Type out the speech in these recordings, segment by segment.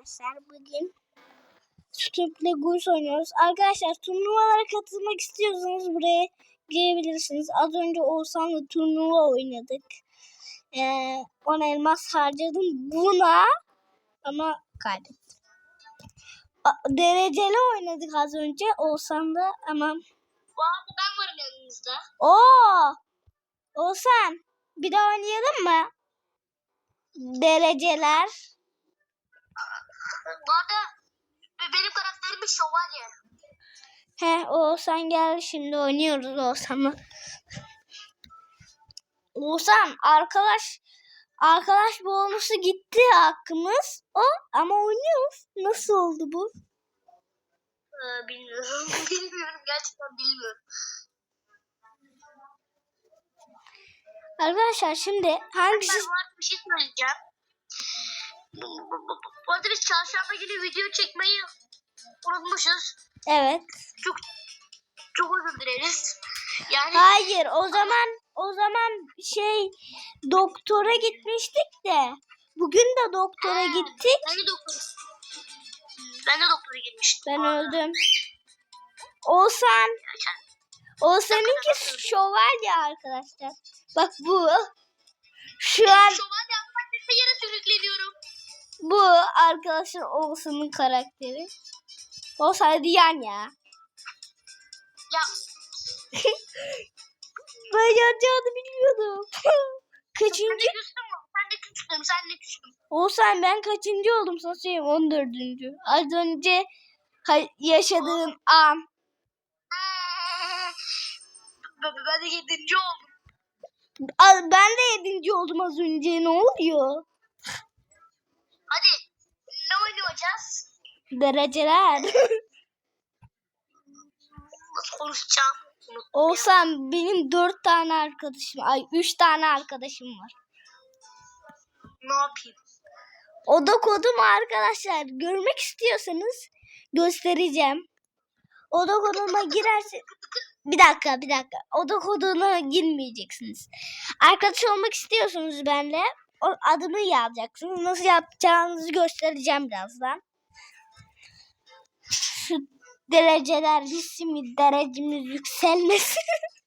arkadaşlar. Bugün Script'le Goose oynuyoruz. Arkadaşlar turnuvalara katılmak istiyorsanız buraya girebilirsiniz. Az önce Oğuzhan'la turnuva oynadık. Ee, 10 elmas harcadım buna ama kaybettim. Dereceli oynadık az önce Oğuzhan'da ama Bu arada ben varım yanınızda. Oo! Oğuzhan bir daha oynayalım mı? Dereceler. Bu arada be- benim karakterim bir şövalye. He Oğuzhan geldi şimdi oynuyoruz Oğuzhan'la. Oğuzhan arkadaş arkadaş bonusu gitti hakkımız. O ama oynuyoruz. Nasıl oldu bu? Ee, bilmiyorum. bilmiyorum. Gerçekten bilmiyorum. Arkadaşlar şimdi hangisi Ben bir şey söyleyeceğim. Bu, bu, bu, bu arada biz çarşamba günü video çekmeyi unutmuşuz. Evet. Çok çok özür dileriz. Yani Hayır o zaman o zaman şey doktora gitmiştik de bugün de doktora Ha, gittik. ben de doktora ben de doktora girmiştim. Ben öldüm. Oğuzhan Gerçekten. o seninki şövalye arkadaşlar. Bak bu. Şu an Şövalye yapmak yere sürükleniyorum. Bu arkadaşlar Oğuzhan'ın karakteri. Hadi yan ya. Ya Ben yanacağını bilmiyordum. sen de kaçıncı? mü? Sen de küstün. Sen de küstün. Oğuzhan ben kaçıncı oldum sana söyleyeyim 14. Az önce yaşadığın an. Ben, de yedinci oldum. Al- Ben de 7. oldum az önce ne oluyor? Ne oynayacağız? Dereceler. Nasıl konuşacağım? Oğuzhan benim 4 tane arkadaşım, ay 3 tane arkadaşım var. Ne yapayım? Oda kodumu arkadaşlar görmek istiyorsanız göstereceğim. Oda koduma girerse bir dakika bir dakika. Oda koduna girmeyeceksiniz. Arkadaş olmak istiyorsunuz benimle o adımı yazacaksınız. Nasıl yapacağınızı göstereceğim birazdan. Şu dereceler bizim derecemiz yükselmesin.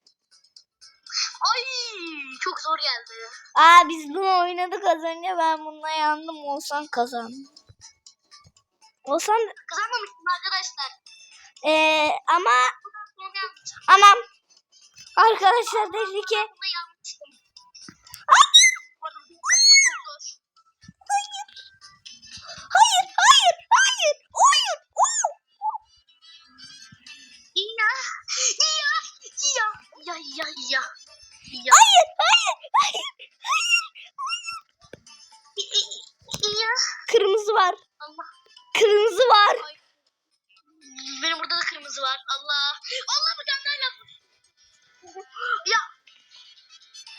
Ay çok zor geldi. Aa biz bunu oynadık az önce ben bununla yandım. Olsan kazandı. Olsan Kazanmamıştım arkadaşlar. eee ama anam arkadaşlar tehlike. Bunda Hayır hayır hayır oyun. oo! İyi ya. Ya. Ya. Ya ya ya. Hayır hayır hayır hayır. Ya. Kırmızı var. Allah. Kırmızı var. Ay. Benim burada da kırmızı var. Allah. Allah daha yapmış. Ya.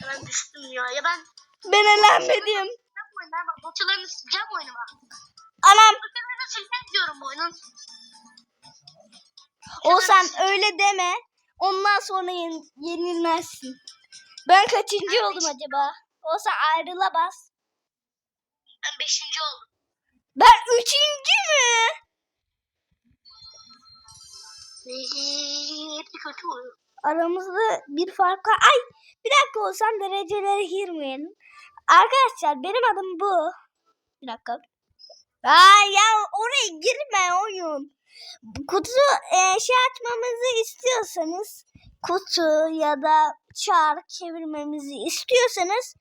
Ben düştüm ya. Ya ben Ben elenmedim. Bu oyunu. Ben sileceğim bu oyunu ben. Anam sileceğim diyorum oyunun. Olsan öyle deme. Ondan sonra yen- yenilmezsin. Ben kaçıncı oldum acaba? Olsa ayrıla bas. Ben beşinci oldum. Ben üçüncü mü? Hepsi kötü oluyor. aramızda bir fark var. Ay bir dakika olsam derecelere girmeyelim. Arkadaşlar benim adım bu. Bir dakika. Ay ya oraya girme oyun. Kutu e, şey açmamızı istiyorsanız kutu ya da çark çevirmemizi istiyorsanız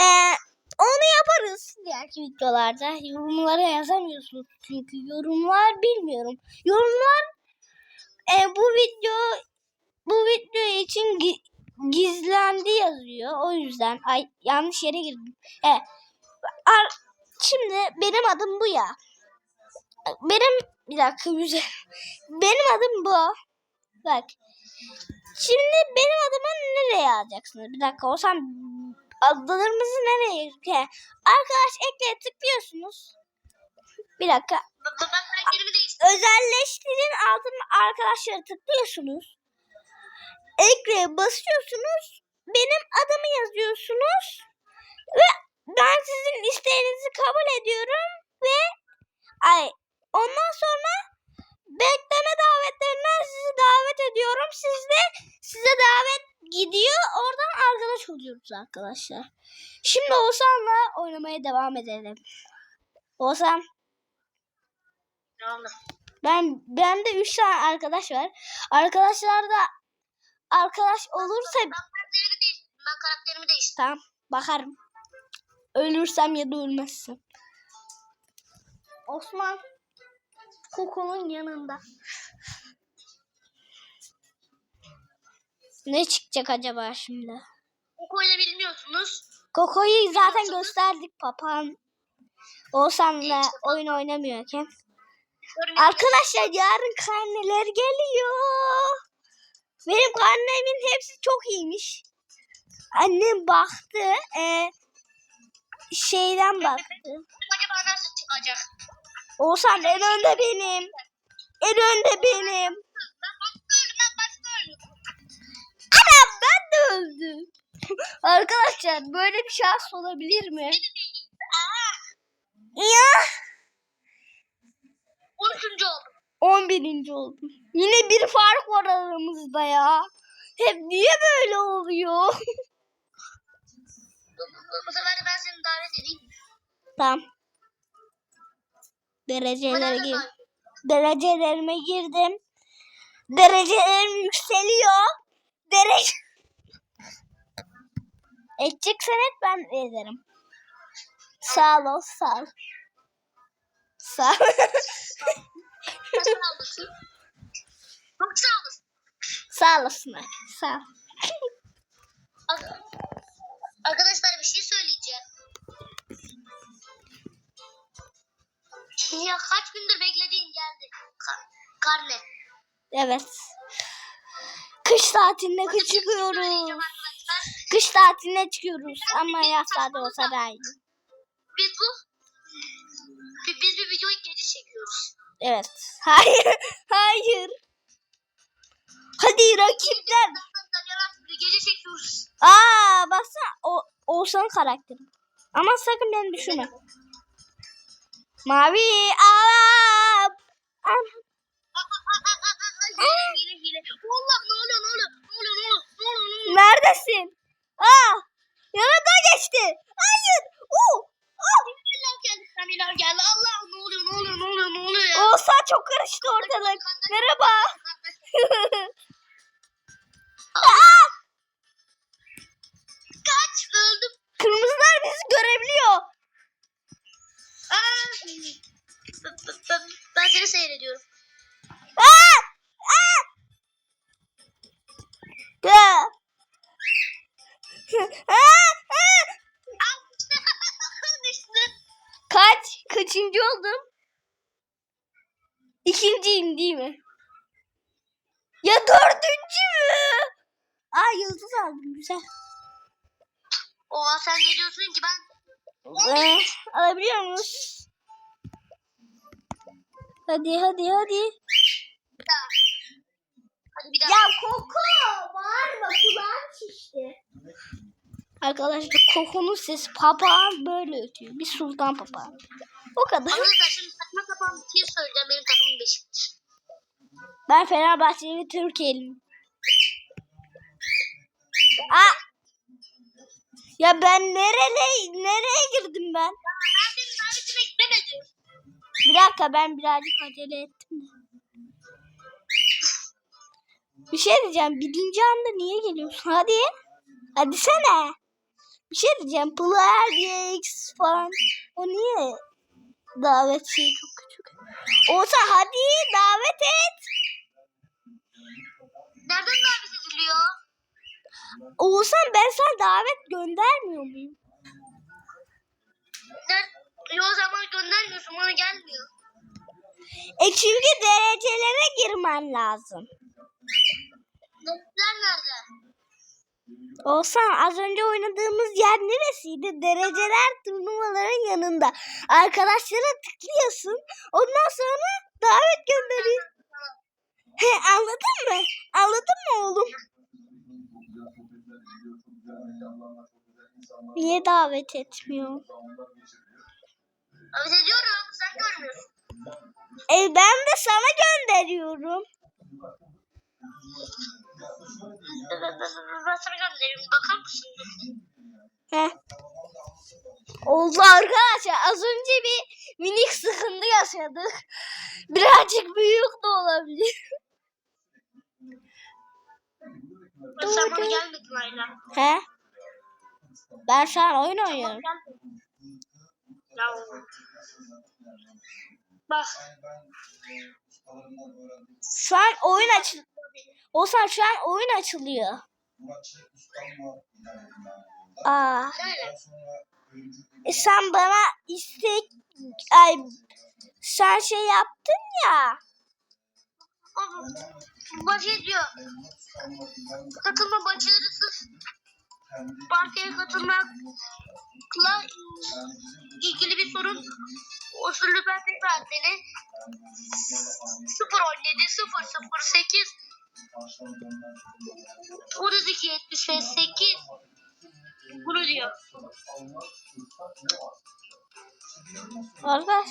e, onu yaparız diğerki videolarda. Yorumlara yazamıyorsunuz çünkü yorumlar bilmiyorum. Yorumlar e, bu video bu video için gi- gizlendi yazıyor. O yüzden ay yanlış yere girdim. Evet. Ar- şimdi benim adım bu ya. Benim bir dakika güzel. Benim adım bu. Bak. Şimdi benim adımı nereye yazacaksınız? Bir dakika olsam adlarımızı nereye? He. Arkadaş ekleye tıklıyorsunuz. Bir dakika. Özelleştirin altına arkadaşları tıklıyorsunuz. Ekreye basıyorsunuz. Benim adımı yazıyorsunuz. Ve ben sizin isteğinizi kabul ediyorum. Ve ondan sonra bekleme davetlerinden sizi davet ediyorum. Siz de size davet gidiyor. Oradan arkadaş oluyoruz arkadaşlar. Şimdi Oğuzhan'la oynamaya devam edelim. Oğuzhan da. ben bende 3 tane arkadaş var. Arkadaşlar da arkadaş olursa Ben karakterimi değiştirdim. Ben karakterimi değiştirdim. tamam bakarım. Ölürsem ya da ölmezsem. Osman Koko'nun yanında. Ne çıkacak acaba şimdi? Koko'yu bilmiyorsunuz. Koko'yu zaten gösterdik papağan. Oğuzhan'la oyun oynamıyorken. Arkadaşlar yarın karneler geliyor. Benim karnemin hepsi çok iyiymiş. Annem baktı. e, şeyden baktı. Acaba nasıl çıkacak? Oğuzhan en önde benim. En önde benim. Ben başta öldüm. Ben başta öldüm. Ben de öldüm. Arkadaşlar böyle bir şans olabilir mi? Ya 13. oldum. 11. oldum. Yine bir fark var aramızda ya. Hep niye böyle oluyor? Bu, sefer de ben seni davet edeyim. tamam. Derecelere gir. Derecelerime girdim. Derecelerim yükseliyor. Derece... Edeceksen et ben ederim. Sağ ol, sağ ol. Sağ ol. Çok sağ olasın. sağ olasın. Sağ ol. Ar- Arkadaşlar bir şey söyleyeceğim. Ya kaç gündür beklediğim geldi. Kar karne. Evet. Kış tatilinde Bir şey çıkıyoruz. Kış tatiline çıkıyoruz ama yaz tatili olsa daha iyi. Biz bu bi- biz bir videoyu gece çekiyoruz. Evet. Hayır. Hayır. Hadi rakipler. Gece çekiyoruz. Aa baksana o Oğuzhan'ın karakteri. Ama sakın beni düşünme. Mavi Arap. Aa, Hile hile. Allah ne oluyor ne oluyor ne oluyor ne oluyor ne oluyor ne oluyor. Neredesin? Aa yanında geçti. Hayır. Oo. Oo. Saniyeler geldi saniyeler geldi. Allah ne oluyor ne oluyor ne oluyor ne oluyor ya. Oğuzhan çok karıştı ortalık. Merhaba. Aa, kırmızılar bizi görebiliyor. Aa. Ben- seni seyrediyorum. Aa! Aa! Aa! Aa! Kaç? Kaçıncı oldum? İkinciyim değil mi? Ya dördüncü mü? Aa yıldız aldım güzel. Oha sen ne diyorsun ki ben Ee, alabiliyor muyuz? Hadi hadi hadi. bir daha. Hadi bir daha. Ya Koko bağırma kulağım şişti. Arkadaşlar Koko'nun sesi papağan böyle ötüyor. Bir sultan papağan. O kadar. Arkadaşlar şimdi saçma sapan bir şey söyleyeceğim. Benim takımım Beşiktaş. Ben Fenerbahçeli Türkiye'liyim. Aa! Ya ben nereye nereye girdim ben? Ya ben senin davetine gidemedim. Bir dakika ben birazcık acele ettim. Bir şey diyeceğim. Birinci anda niye geliyorsun? Hadi. Hadi sene. Bir şey diyeceğim. Player X falan. O niye davet şeyi çok küçük? Olsa hadi davet et. Nereden davet ediliyor? Oğuzhan ben sana davet göndermiyor muyum? O zaman göndermiyorsun bana gelmiyor. E çünkü derecelere girmen lazım. Netler nerede? Oğuzhan az önce oynadığımız yer neresiydi? Dereceler turnuvaların yanında. Arkadaşlara tıklıyorsun. Ondan sonra davet gönderiyor. He, anladın mı? Anladın mı oğlum? Niye davet etmiyor? Davet ediyorum sen görmüyorsun. E ben de sana gönderiyorum. Ben sana göndereyim. Bakar mısın? Heh. Oldu arkadaşlar. Az önce bir minik sıkıntı yaşadık. Birazcık büyük de olabilir. Sen bana gelmedin Ayla. He? Ben şu an oyun oynuyorum. Ya. Bak. Şu an oyun açıl... Olsan şu an oyun açılıyor. Aa. E sen bana istek... Ay, sen şey yaptın ya. Başı diyor. Katılma başarısız partiye katılmakla ilgili bir sorun usulünden tekrar seni 017 008 32 78 bunu diyor. Arkadaş.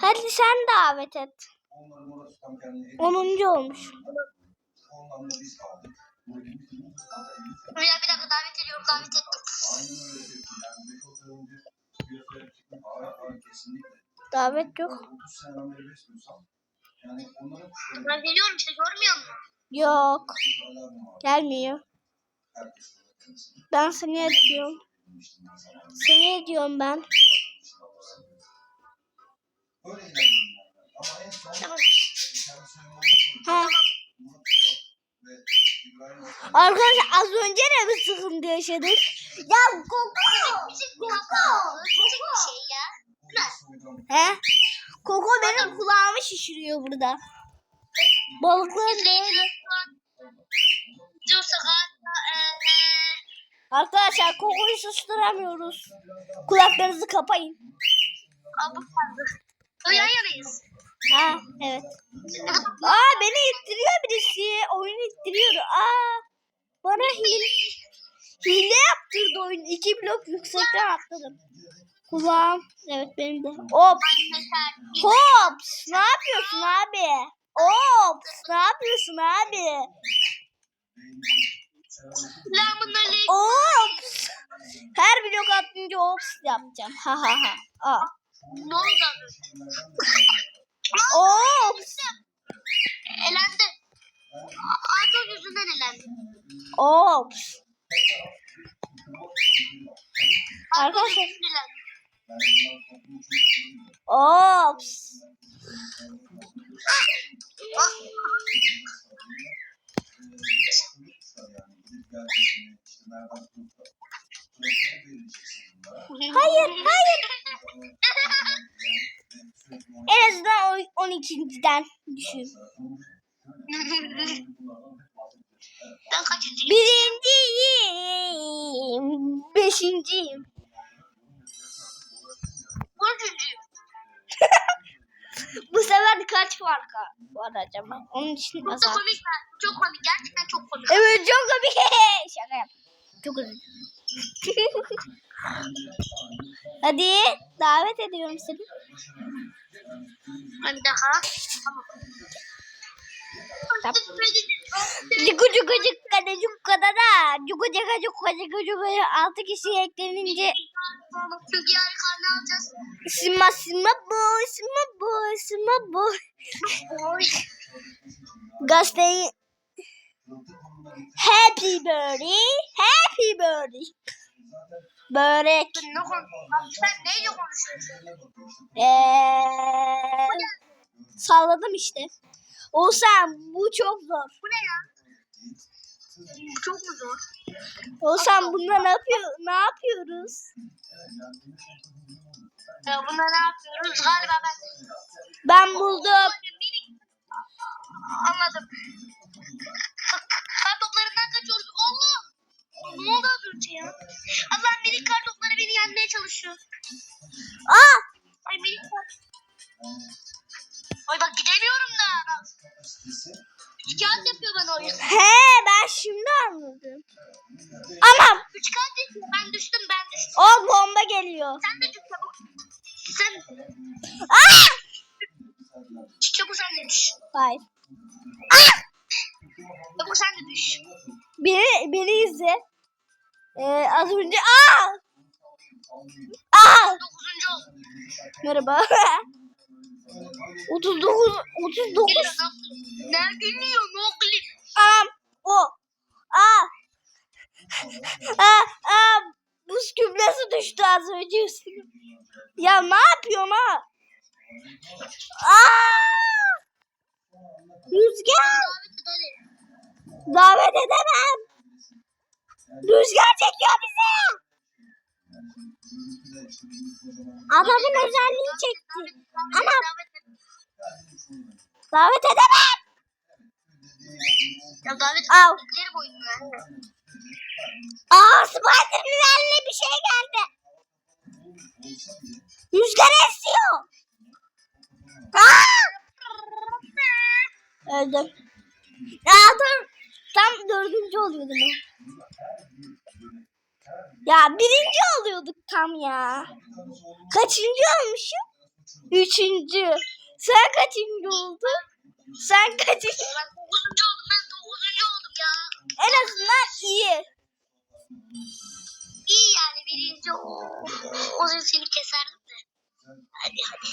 Hadi sen davet et. 10. olmuş. Bir dakika, bir dakika davet ediyorum davet ettim. Davet yok. Ben geliyorum işte görmüyor musun? Yok. Gelmiyor. Ben seni ediyorum. Seni ediyorum ben. Ha. Arkadaşlar az önce de bir sıkıntı yaşadık. Ya Koko. Şey ya. He? Koko benim kulağımı şişiriyor burada. An diyorsa galiba eee Arkadaşlar Koko'yu susturamıyoruz. Kulaklarınızı kapayın. abuk kaldı. Yan yanayız. Ha evet. Aa beni ittiriyor birisi. Oyunu ittiriyor. Aa bana hile, hile yaptırdı oyun. İki blok yüksekten atladım. Kulağım. Evet benim de. Hop. Hops. Ne yapıyorsun abi? Hops. Ne yapıyorsun abi? Selamünaleyküm. Ops. Her blok atınca ops yapacağım. Ha ha ha. Aa. Ne oldu? Ops. Elendi. Arka yüzünden elendi. Ops. Arka Arkadaşlar. yüzünden elendi. Ops. Hayır, hayır. En azından o 12.den düşün. ben kaçıncıyım? Birinciyim. Beşinciyim. Dördüncüyüm. Bu sefer kaç farka var acaba? Onun için Çok azalt. komik. ben. Çok komik. Gerçekten çok komik. Evet çok komik. Şaka yap. Çok dilerim. Hadi davet ediyorum seni. Bir daha. Tamam. Cuku cuku cukkada cukkada da cuku cuka cuka cuka cuka altı kişi eklenince Çünkü yarın karne alacağız. sima sima bu sima bu sima bu Oy. gazeteyi happy birthday happy birthday börek Ne konuşuyorsun? Sen neyle konuşuyorsun? Eee, salladım işte. Oğuzhan bu çok zor. Bu ne ya? Çok mu zor? Oğuzhan bununla ne yapıyor ne yapıyoruz? Ya bunda ne yapıyoruz? Galiba ben Ben buldum. anladım. Kar toplarından kaçıyoruz. Allah! Ne oldu az önce ya? Allah minik kar topları beni yenmeye çalışıyor. Aa! Ay minik kar. Ay bak gidemiyorum da. Bak. Üç kağıt yapıyor bana oyun. He ben şimdi anladım. Anam! Üç kağıt yapıyor. Ben düştüm ben düştüm. O bomba geliyor. Sen de çık çabuk. Sen Aa! çabuk sen de düş. Hayır. Çabuk sen de düş. Beni, beni izle. Ee, az önce aa! Aa! Merhaba. 39 39 Geliyor nasıl? Nerede iniyor? Ne okuli? Am o. Aa. Aa, aa, buz kütlesi düştü az önce üstüme. Ya ne yapıyorsun ha? Aa! Rüzgar davet edemem. Rüzgar çekiyor bizi. Adamın özelliği çekti. Ama Davet et. davet edemem. Ya davet et. Al. Aa Spider'ın eline bir şey geldi. Rüzgar esiyor. Aa! Öldüm. Ya dur. Tam dördüncü oluyordum ben. Ya birinci oluyorduk tam ya. Kaçıncı olmuşum? Üçüncü. Sen kaçıncı oldun? Sen kaçıncı? Ben dokuzuncu oldum. Ben dokuzuncu oldum ya. En azından iyi. İyi yani birinci o. O zaman seni keserdim de. Hadi hadi.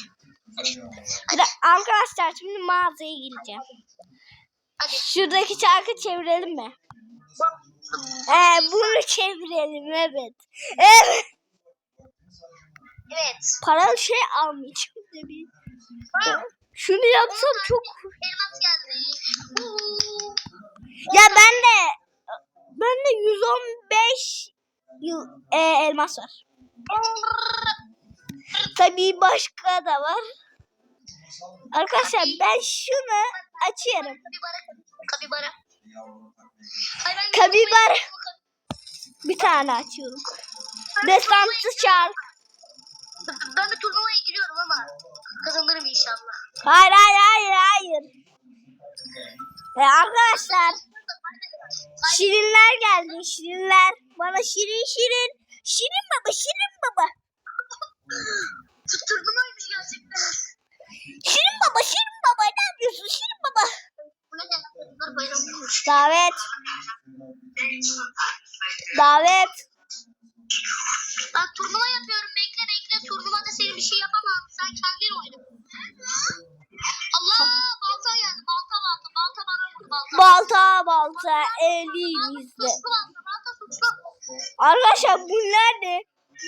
Bir de- Arkadaşlar şimdi mağazaya gireceğim. Hadi. Şuradaki çarkı çevirelim mi? Ee, bunu çevirelim evet. Evet. Evet. Paralı şey almayacağım tabii. Şunu yapsam çok... Elmas geldi. Ya ben de... Ben de 115 yıl, e, elmas var. Tabii başka da var. Arkadaşlar ben şunu açıyorum. Ben Kapibara. Bir tane açıyorum. Destansı çark. Ben bir turnuvaya giriyorum ama kazanırım inşallah. Hayır hayır hayır hayır. E, arkadaşlar şirinler geldi şirinler. Bana şirin şirin. Şirin baba şirin baba. Turnuvaymış gerçekten. Şirin baba şirin baba ne yapıyorsun şirin baba. Bu ne demek? Bunlar bayram olmuş. Davet davet. Ben turnuva yapıyorum. Bekle bekle. Turnuvada senin bir şey yapamam. Sen kendin oyna. Allah balta geldi. Balta balta. Balta bana vurdu balta. Balta balta elimizde. Arkadaşlar bu nerede?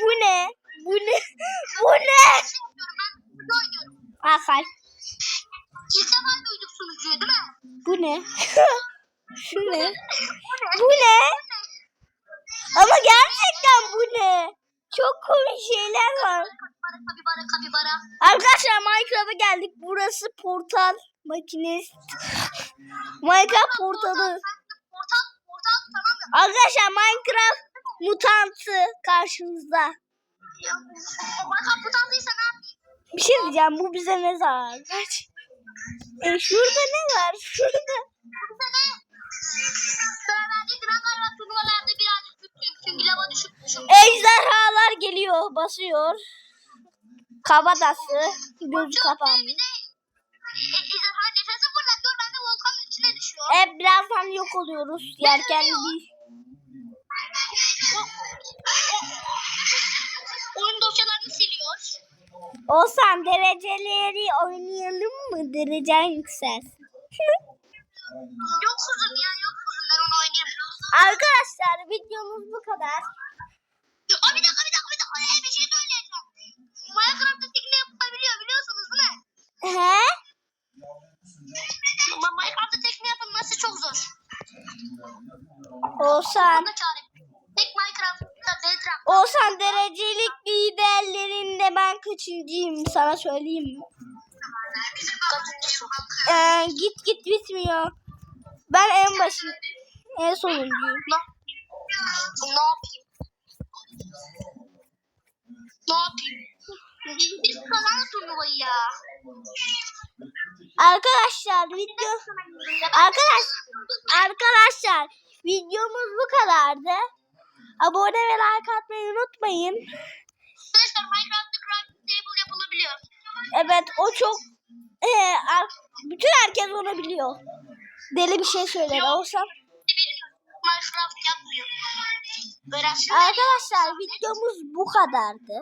Bu ne? Bu ne? Bu ne? Şey. Ben sunucu oynuyorum. Arkadaş İlk defa duyduk sunucuyu değil mi? bu ne? Şu ne? Bu ne? Ama gerçekten bu ne? Çok komik şeyler var. Arkadaşlar Minecraft'a geldik. Burası portal makinesi. Minecraft portalı. Arkadaşlar Minecraft mutantı karşınızda. Bana kaputandıysa ne yapayım? Bir şey diyeceğim. Bu bize ne zarar? E şurada ne var? Şurada. Bu sene Ejderhalar geliyor. Basıyor. Kabadası. Gözü kapandı. Bir de e. E birazdan yok oluyoruz. Yerken bir... Oyun dosyalarını siliyor. Olsan dereceleri oynayalım mı? Derecen yükselsin. Yok kuzum ya yok kuzum. Ben onu oynayamıyorum. Arkadaşlar videomuz bu kadar. Aa, bir dakika bir dakika bir dakika. Ee, bir şey söyleyeceğim. Minecraft'ta tekne yapabiliyor biliyorsunuz değil mi? He? Ama Minecraft'ta tekne yapılması çok zor. Olsan. Tek Minecraft'ta Bedrock. Olsan derecelik liderlerinde ben kaçıncıyım sana söyleyeyim mi? Ee, git git bitmiyor. Ben en başı, en sonuncuyum. Ne? Yapayım? Ne yapayım? Biz kazandık turnuvayı ya. Arkadaşlar video Arkadaş arkadaşlar videomuz bu kadardı. Abone ve like atmayı unutmayın. Arkadaşlar Minecraft'ta crafting table yapılabiliyor. Evet o çok e, bütün herkes onu biliyor. Deli bir şey söyler olsam. Minecraft yapmıyor. Arkadaşlar videomuz bu kadardı.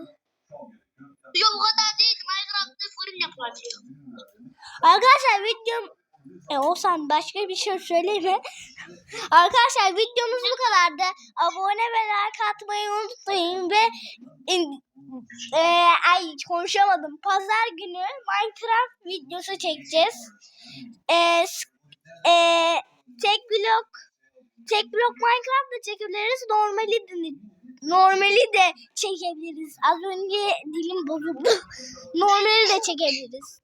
Yok bu kadar değil. Minecraft'ta fırın yapılıyor. Arkadaşlar videom e, olsam başka bir şey söyleyeyim Arkadaşlar videomuz bu kadardı. Abone ve like atmayı unutmayın ve e, ay konuşamadım. Pazar günü Minecraft videosu çekeceğiz. E, s- e, tek blok tek blok Minecraft da çekebiliriz. Normali de, normali de çekebiliriz. Az önce dilim bozuldu. normali de çekebiliriz.